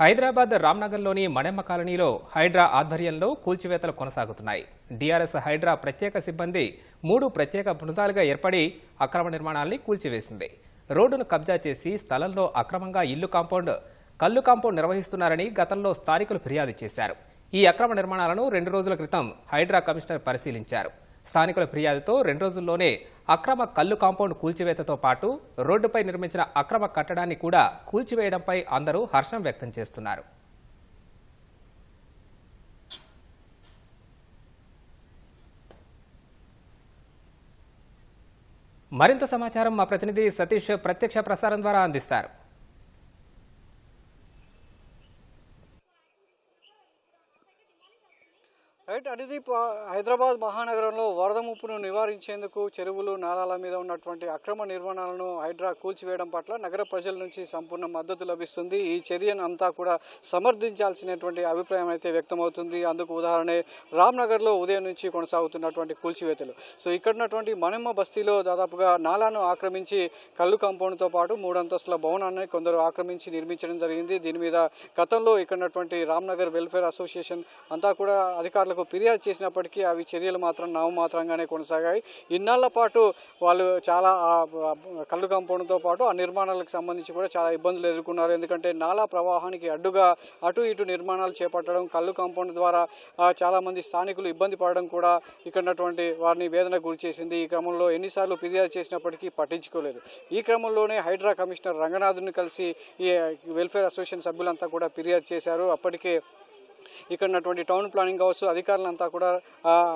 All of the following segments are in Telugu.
హైదరాబాద్ రామ్నగర్లోని మణెమ్మ కాలనీలో హైడ్రా ఆధ్వర్యంలో కూల్చివేతలు కొనసాగుతున్నాయి. డిఆర్ఎస్ హైడ్రా ప్రత్యేక సిబ్బంది మూడు ప్రత్యేక బృందాలుగా ఏర్పడి అక్రమ నిర్మాణాల్ని కూల్చివేసింది. రోడ్డును కబ్జా చేసి స్థలంలో అక్రమంగా ఇల్లు కాంపౌండ్ కల్లు కాంపౌండ్ నిర్వహిస్తున్నారని గతంలో స్థానికులు ఫిర్యాదు చేశారు. ఈ అక్రమ నిర్మాణాలను రెండు రోజుల క్రితం హైడ్రా కమిషనర్ పరిశీలించారు. స్థానికుల ఫిర్యాదుతో రెండు రోజుల్లోనే అక్రమ కల్లు కాంపౌండ్ కూల్చివేతతో పాటు రోడ్డుపై నిర్మించిన అక్రమ కట్టడాన్ని కూడా కూల్చివేయడంపై అందరూ హర్షం వ్యక్తం చేస్తున్నారు. మరింత సమాచారం మా ప్రతినిధి సతీష్ ప్రత్యక్ష ప్రసారం ద్వారా అందిస్తారు. రైట్ అనేది హైదరాబాద్ మహానగరంలో వరద ముప్పును నివారించేందుకు చెరువులు నాలాల మీద ఉన్నటువంటి అక్రమ నిర్మాణాలను హైడ్రా కూల్చివేయడం పట్ల నగర ప్రజల నుంచి సంపూర్ణ మద్దతు లభిస్తుంది. ఈ చర్యను అంతా కూడా సమర్థించాల్సినటువంటి అభిప్రాయం అయితే వ్యక్తమవుతుంది. అందుకు ఉదాహరణ రామ్నగర్లో ఉదయం నుంచి కొనసాగుతున్నటువంటి కూల్చివేతలు. సో ఇక్కడ ఉన్నటువంటి మనమ్మ బస్తీలో దాదాపుగా నాలాను ఆక్రమించి కళ్ళు కాంపౌండ్తో పాటు మూడంతస్తుల భవనాన్ని కొందరు ఆక్రమించి నిర్మించడం జరిగింది. దీని మీద గతంలో ఇక్కడ ఉన్నటువంటి రామ్నగర్ వెల్ఫేర్ అసోసియేషన్ అంతా కూడా అధికారులకు ఫిర్యాదు చేసినప్పటికీ అవి చర్యలు మాత్రం నామమాత్రంగానే కొనసాగాయి. ఇన్నాళ్ళ పాటు వాళ్ళు చాలా కళ్ళు కాంపౌండ్తో పాటు ఆ నిర్మాణాలకు సంబంధించి కూడా చాలా ఇబ్బందులు ఎదుర్కొన్నారు. ఎందుకంటే నాలా ప్రవాహానికి అడ్డుగా అటు ఇటు నిర్మాణాలు చేపట్టడం కళ్ళు కాంపౌండ్ ద్వారా చాలామంది స్థానికులు ఇబ్బంది పడడం కూడా ఇక్కడ ఉన్నటువంటి వారిని వేదనకు గురిచేసింది ఈ క్రమంలో ఎన్నిసార్లు ఫిర్యాదు చేసినప్పటికీ పట్టించుకోలేదు. ఈ క్రమంలోనే హైడ్రా కమిషనర్ రంగనాథ్ని కలిసి ఈ వెల్ఫేర్ అసోసియేషన్ సభ్యులంతా కూడా ఫిర్యాదు చేశారు. అప్పటికే ఇక్కడ ఉన్నటువంటి టౌన్ ప్లానింగ్ కావచ్చు అధికారులంతా కూడా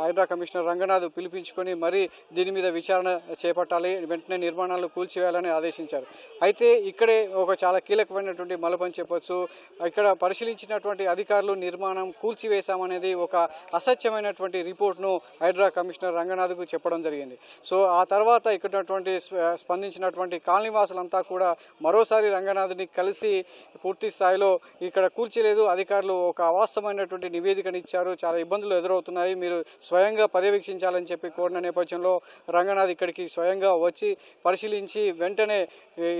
హైడ్రా కమిషనర్ రంగనాథ్ పిలిపించుకొని మరీ దీని మీద విచారణ చేపట్టాలి వెంటనే నిర్మాణాలు కూల్చివేయాలని ఆదేశించారు. అయితే ఇక్కడే ఒక చాలా కీలకమైనటువంటి మలపని చెప్పొచ్చు. ఇక్కడ పరిశీలించినటువంటి అధికారులు నిర్మాణం కూల్చివేశామనేది ఒక అసత్యమైనటువంటి రిపోర్ట్ను హైడ్రా కమిషనర్ రంగనాథ్కు చెప్పడం జరిగింది. సో ఆ తర్వాత ఇక్కడ ఉన్నటువంటి స్ప- స్పందించినటువంటి కాలనీవాసులంతా కూడా మరోసారి రంగనాథ్ని కలిసి పూర్తి స్థాయిలో ఇక్కడ కూల్చలేదు. అధికారులు ఒక అవాస్తవమైనటువంటి నివేదికను ఇచ్చారు. చాలా ఇబ్బందులు ఎదురవుతున్నాయి. మీరు స్వయంగా పర్యవేక్షించాలని చెప్పి కోరిన నేపథ్యంలో రంగనాథ్ ఇక్కడికి స్వయంగా వచ్చి పరిశీలించి వెంటనే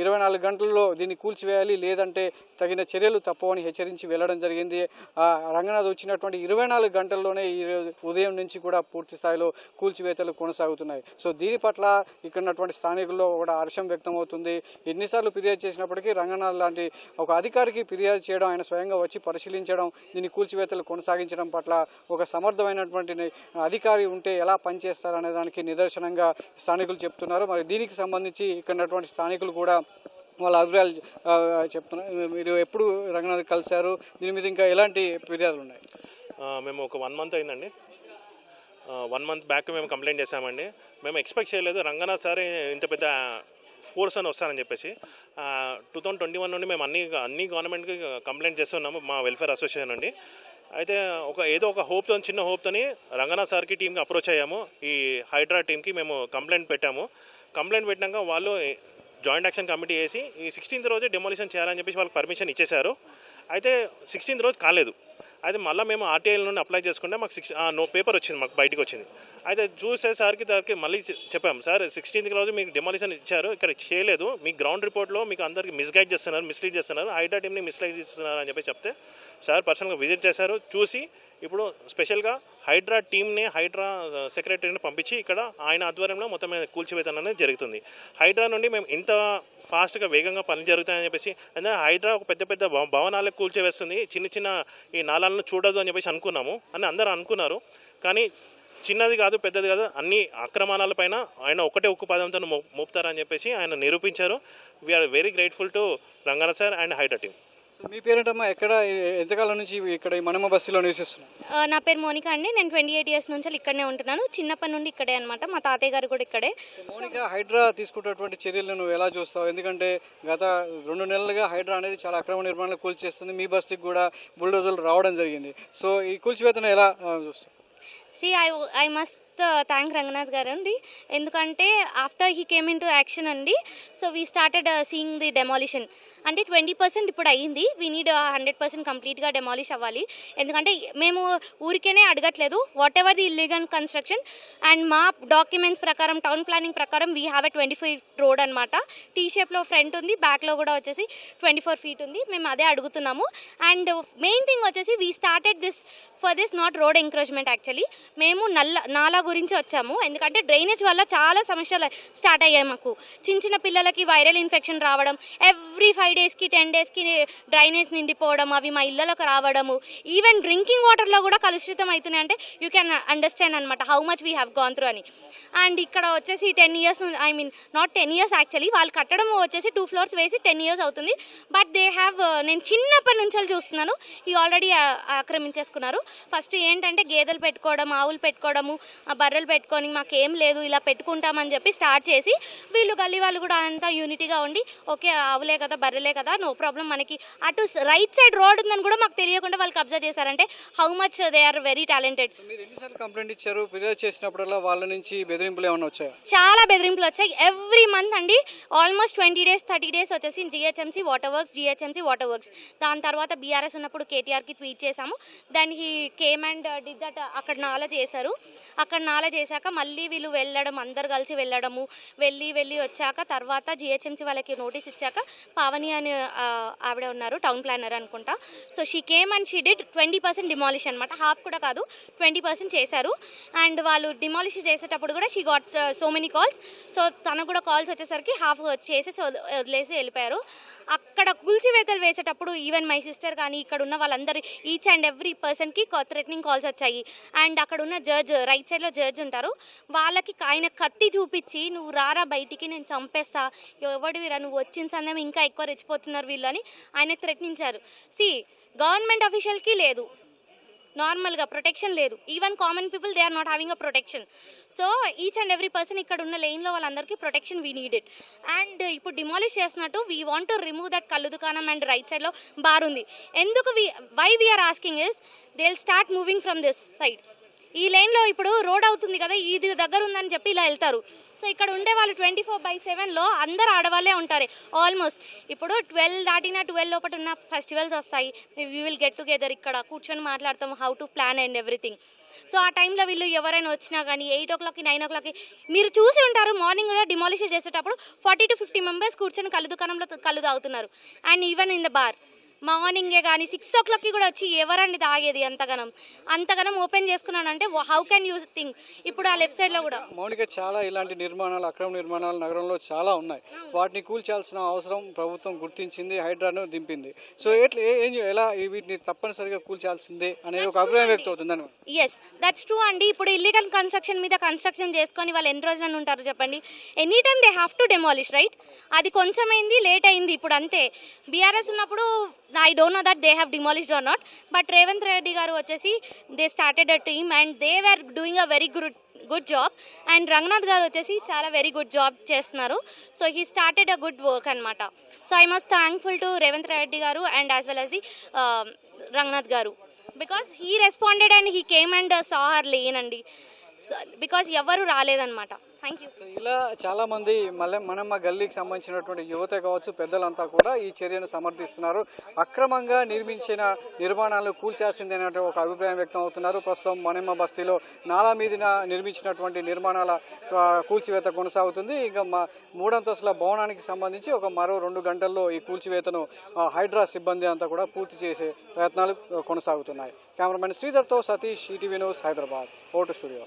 ఇరవై నాలుగు గంటల్లో దీన్ని కూల్చివేయాలి లేదంటే తగిన చర్యలు తప్పవని హెచ్చరించి వెళ్ళడం జరిగింది. ఆ రంగనాథ్ వచ్చినటువంటి ఇరవై నాలుగు గంటల్లోనే ఈ ఉదయం నుంచి కూడా పూర్తి స్థాయిలో కూల్చివేతలు కొనసాగుతున్నాయి. సో దీని పట్ల ఇక్కడ ఉన్నటువంటి స్థానికుల్లో కూడా హర్షం వ్యక్తం అవుతుంది ఎన్నిసార్లు ఫిర్యాదు చేసినప్పటికీ రంగనాథ్ లాంటి ఒక అధికారికి ఫిర్యాదు చేయడం ఆయన స్వయంగా వచ్చి పరిశీలించడం దీన్ని కూల్చివేతలు కొనసాగించడం పట్ల ఒక సమర్థమైనటువంటి అధికారి ఉంటే ఎలా పనిచేస్తారనే దానికి నిదర్శనంగా స్థానికులు చెప్తున్నారు. మరి దీనికి సంబంధించి ఇక్కడ ఉన్నటువంటి స్థానికులు కూడా వాళ్ళ అభిప్రాయాలు చెప్తున్నారు మీరు ఎప్పుడు రంగనాథ్ కలిశారు? దీని మీద ఇంకా ఎలాంటి ఫిర్యాదులు ఉన్నాయి? మేము ఒక వన్ మంత్ అయిందండి. వన్ మంత్ బ్యాక్ మేము కంప్లైంట్ చేశామండి. మేము ఎక్స్పెక్ట్ చేయలేదు. రంగనాథ్ సార్ ఇంత పెద్ద ఫోర్స్ అని వస్తారని చెప్పేసి. టూ థౌజండ్ ట్వంటీ వన్ నుండి మేము అన్ని అన్ని గవర్నమెంట్కి కంప్లైంట్ చేస్తున్నాము. మా వెల్ఫేర్ అసోసియేషన్ నుండి. అయితే ఒక ఏదో ఒక హోప్తో చిన్న హోప్తోని రంగనాథ్ సార్కి టీంకి అప్రోచ్ అయ్యాము. ఈ హైడ్రా టీంకి మేము కంప్లైంట్ పెట్టాము. కంప్లైంట్ పెట్టినాక వాళ్ళు జాయింట్ యాక్షన్ కమిటీ వేసి ఈ సిక్స్టీన్త్ రోజే డెమోలిషన్ చేయాలని చెప్పేసి వాళ్ళకి పర్మిషన్ ఇచ్చేశారు. అయితే సిక్స్టీన్త్ రోజు కాలేదు. అయితే మళ్ళీ మేము ఆర్టీఐ నుండి అప్లై చేసుకుంటే మాకు సిక్స్ నో పేపర్ వచ్చింది మాకు బయటికి వచ్చింది. అయితే చూసేసరికి దానికి మళ్ళీ చెప్పాము సార్ సిక్స్టీన్త్ రోజు మీకు డెమాలిషన్ ఇచ్చారు ఇక్కడ చేయలేదు మీ గ్రౌండ్ రిపోర్ట్లో మీకు అందరికి మిస్గైడ్ చేస్తున్నారు మిస్లీడ్ చేస్తున్నారు ఐటా టీమ్ని మిస్లీడ్ చేస్తున్నారు అని చెప్పి చెప్తే సార్ పర్సనల్గా విజిట్ చేశారు చూసి ఇప్పుడు స్పెషల్గా హైడ్రా టీమ్ని హైడ్రా సెక్రటరీని పంపించి ఇక్కడ ఆయన ఆధ్వర్యంలో మొత్తం మీద కూల్చివేతన అనేది జరుగుతుంది. హైడ్రా నుండి మేము ఇంత ఫాస్ట్గా వేగంగా పనులు జరుగుతాయని చెప్పేసి అంటే హైడ్రా ఒక పెద్ద పెద్ద భవ- భవనాలకు కూల్చివేస్తుంది. చిన్న చిన్న ఈ నాళాలను చూడదు అని చెప్పేసి అనుకున్నాము అని అందరూ అనుకున్నారు. కానీ చిన్నది కాదు పెద్దది కాదు అన్ని అక్రమాలపైన ఆయన ఒకటే ఉక్కు పదంతో మో మోపుతారని చెప్పేసి ఆయన నిరూపించారు. We are very grateful to Rangana sir and Hydra team so మీ పేరేంటమ్మా? ఎక్కడ ఎంతకాలం నుంచి ఇక్కడ ఈ మనమ బస్సులో నివసిస్తున్నాం ఆ, నా పేరు మోనిక అండి. నేను ట్వంటీ ఎయిట్ ఇయర్స్ నుంచి ఇక్కడనే ఉంటున్నాను. చిన్నప్పటి నుండి ఇక్కడే అనమాట మా తాతయ్య గారు కూడా ఇక్కడే. మౌనిక హైడ్రా తీసుకున్నటువంటి చర్యలను నువ్వు ఎలా చూస్తావు? ఎందుకంటే గత రెండు నెలలుగా హైడ్రా అనేది చాలా అక్రమ నిర్మాణాలు కూల్చేస్తుంది మీ బస్తీకి కూడా బుల్డోజర్లు రావడం జరిగింది. సో ఈ కూల్చివేతను ఎలా ఆ, చూస్తావు? See I I must thank uh, Ranganath garu అండి. ఎందుకంటే after he came in to action అండి. So we started seeing the demolition అంటే ట్వంటీ పర్సెంట్ ఇప్పుడు అయ్యింది. వీ నీడ్ హండ్రెడ్ పర్సెంట్ కంప్లీట్గా డెమాలిష్ అవ్వాలి. ఎందుకంటే మేము ఊరికేనే అడగట్లేదు. Whatever the illegal construction and మా డాక్యుమెంట్స్ ప్రకారం టౌన్ ప్లానింగ్ ప్రకారం we have a twenty feet road అనమాట టీ షేప్లో ఫ్రంట్ ఉంది బ్యాక్లో కూడా వచ్చేసి ట్వంటీ ఫోర్ ఫీట్ ఉంది. మేము అదే అడుగుతున్నాము. అండ్ మెయిన్ థింగ్ వచ్చేసి we started this for this not road encouragement actually మేము నల్ల నాలా గురించి వచ్చాము. ఎందుకంటే డ్రైనేజ్ వల్ల చాలా సమస్యలు స్టార్ట్ అయ్యాయి మాకు. చిన్న చిన్న పిల్లలకి వైరల్ ఇన్ఫెక్షన్ రావడం ఎవ్రీ ఫైవ్ డేస్కి టెన్ డేస్కి డ్రైనేజ్ నిండిపోవడం అవి మా ఇళ్ళలోకి రావడము ఈవెన్ డ్రింకింగ్ వాటర్లో కూడా కలుషితం అవుతున్నాయి అంటే యూ క్యాన్ అండర్స్టాండ్ అనమాట how much we have gone through అని. అండ్ ఇక్కడ వచ్చేసి ten years I mean not ten years actually వాళ్ళు కట్టడం వచ్చేసి టూ ఫ్లోర్స్ వేసి టెన్ ఇయర్స్ అవుతుంది. బట్ దే హ్యావ్ నేను చిన్నప్పటి నుంచి చూస్తున్నాను ఈ ఆల్రెడీ uh, ఆక్రమించేసుకున్నారు. ఫస్ట్ ఏంటంటే గేదెలు పెట్టుకోవడం ఆవులు పెట్టుకోవడము బర్రెలు పెట్టుకొని మాకేం లేదు ఇలా పెట్టుకుంటామని చెప్పి స్టార్ట్ చేసి వీళ్ళు గల్లీ వాళ్ళు కూడా అంతా యూనిటీగా ఉండి ఓకే ఆవులే కదా బర్రెలే కదా నో ప్రాబ్లం మనకి. అటు రైట్ సైడ్ రోడ్ ఉందని కూడా మాకు తెలియకుండా వాళ్ళు కబ్జా చేశారంటే how much they are very talented complaint ఇచ్చారు? ఫిర్యాదు చేసినప్పుడల్లా వాళ్ళ నుంచి బెదిరింపులు ఏమైనా వచ్చాయా? చాలా బెదిరింపులు వచ్చాయి. ఎవ్రీ మంత్ అండి almost twenty days thirty days వచ్చేసి GHMC water works GHMC water works దాని తర్వాత బీఆర్ఎస్ ఉన్నప్పుడు కేటీఆర్కి ట్వీట్ చేశాము. దానికి కేమ్ అండ్ డిడ్ దట్ అక్కడ నాల చేశారు. అక్కడ నాల చేశాక మళ్ళీ వీళ్ళు వెళ్ళడం అందరు కలిసి వెళ్ళడము వెళ్ళి వెళ్ళి వచ్చాక తర్వాత జిహెచ్ఎంసీ వాళ్ళకి నోటీస్ ఇచ్చాక పావని అని ఆవిడ ఉన్నారు టౌన్ ప్లానర్ అనుకుంటా. So she came and she did twenty percent demolish అనమాట హాఫ్ కూడా కాదు ట్వంటీ పర్సెంట్ చేశారు. అండ్ వాళ్ళు డిమాలిష్ చేసేటప్పుడు కూడా she got so many calls so తనకు కూడా కాల్స్ వచ్చేసరికి హాఫ్ చేసేసి వదిలేసి వెళ్ళిపోయారు. అక్కడ కూల్చివేతలు వేసేటప్పుడు ఈవెన్ మై సిస్టర్ కానీ ఇక్కడ ఉన్న వాళ్ళందరూ ఈచ్ అండ్ ఎవ్రీ పర్సన్కి థ్రెటనింగ్ కాల్స్ వచ్చాయి. అండ్ అక్కడ ఉన్న జడ్జ్ రైట్ సైడ్లో జడ్జ్ ఉంటారు వాళ్ళకి ఆయన కత్తి చూపించి నువ్వు రారా బయటికి నేను చంపేస్తా. ఎవడివిరా నువ్వు వచ్చిన సందం ఇంకా ఎక్కువ రెచ్చిపోతున్నారు వీళ్ళు అని ఆయన థ్రెటనించారు సి గవర్నమెంట్ అఫీషియల్కి లేదు. నార్మల్గా ప్రొటెక్షన్ లేదు. Even common people they are not having a protection so each and every person ఇక్కడ ఉన్న లైన్లో వాళ్ళందరికీ ప్రొటెక్షన్ వీ నీడెడ్ అండ్ ఇప్పుడు డిమాలిష్ చేసినట్టు we want to remove that కళ్ళు దుకాణం అండ్ రైట్ సైడ్లో బార్ ఉంది. ఎందుకు we why we are asking is they will start moving from this side ఈ లైన్లో ఇప్పుడు రోడ్ అవుతుంది కదా ఇది దగ్గర ఉందని చెప్పి ఇలా వెళ్తారు. సో ఇక్కడ ఉండే వాళ్ళు ట్వంటీ ఫోర్ బై సెవెన్లో అందరు ఆడవాళ్ళే ఉంటారు. ఆల్మోస్ట్ ఇప్పుడు ట్వెల్వ్ దాటిన ట్వెల్వ్ లోపల ఉన్న ఫెస్టివల్స్ వస్తాయి. వీ విల్ గెట్ టుగెదర్ ఇక్కడ కూర్చొని మాట్లాడతాం how to plan and everything so ఆ టైంలో వీళ్ళు ఎవరైనా వచ్చినా కానీ ఎయిట్ ఓ క్లాక్కి నైన్ ఓ క్లాక్కి మీరు చూసి ఉంటారు మార్నింగ్ కూడా డిమాలిష్ చేసేటప్పుడు ఫార్టీ టు ఫిఫ్టీ మెంబర్స్ కూర్చొని కళ్ళు దుకాణంలో కళ్ళు తాగుతున్నారు. And even in the bar మార్నింగే కానీ సిక్స్ ఓ క్లాక్కి కూడా వచ్చి ఎవరండి తాగేది అంతగనం? అంతగనం ఓపెన్ చేసుకున్నానంటే హౌ కెన్ యూ థింక్? ఇప్పుడు ఆ లెఫ్ట్ సైడ్లో కూడా. మౌనిక చాలా ఇలాంటి నిర్మాణాలు అక్రమ నిర్మాణాలు నగరంలో చాలా ఉన్నాయి. వాటిని కూల్చాల్సిన అవసరం ప్రభుత్వం గుర్తించింది హైడ్రాను దింపింది. సో ఎట్లా ఏ- ఎలా వీటిని తప్పనిసరిగా కూల్చాల్సిందే అనేది ఒక అభిప్రాయం వ్యక్తం అవుతుందని ఎస్ దట్స్ ట్రూ అండి. ఇప్పుడు ఇల్లీగల్ కన్స్ట్రక్షన్ మీద కన్స్ట్రక్షన్ చేసుకొని వాళ్ళు ఎన్ని రోజులను ఉంటారు చెప్పండి? Any time they have to demolish right అది కొంచెం అయింది లేట్ అయింది. ఇప్పుడు అంతే. బీఆర్ఎస్ ఉన్నప్పుడు I don't know that they have demolished or not but Revanth Reddy garu వచ్చేసి they started a team and they were doing a very good good job and Ranganath garu వచ్చేసి చాలా వెరీ గుడ్ జాబ్ చేస్తున్నారు. So he started a good work అనమాట so I must thankful to Revanth Reddy garu and as well as the Ranganath garu. Because he responded and he came and saw her లేనండి బికాస్ ఎవరు రాలేదన్నమాట. సో ఇలా చాలా మంది మళ్ళీ మనమ్మ గల్లీకి సంబంధించినటువంటి యువత కావచ్చు పెద్దలంతా కూడా ఈ చర్యను సమర్థిస్తున్నారు. అక్రమంగా నిర్మించిన నిర్మాణాలను కూల్చాల్సిందే అనే ఒక అభిప్రాయం వ్యక్తం అవుతున్నారు. ప్రస్తుతం మనమ్మ బస్తీలో నాలా మీదిన నిర్మించినటువంటి నిర్మాణాల కూల్చివేత కొనసాగుతుంది. ఇంకా మా మూడంతస్తుల భవనానికి సంబంధించి ఒక మరో రెండు గంటల్లో ఈ కూల్చివేతను హైడ్రా సిబ్బంది అంతా కూడా పూర్తి చేసే ప్రయత్నాలు కొనసాగుతున్నాయి. కెమెరామెన్ శ్రీధర్తో సతీష్ ఈటీవీ న్యూస్ హైదరాబాద్. ఓటు స్టూడియో.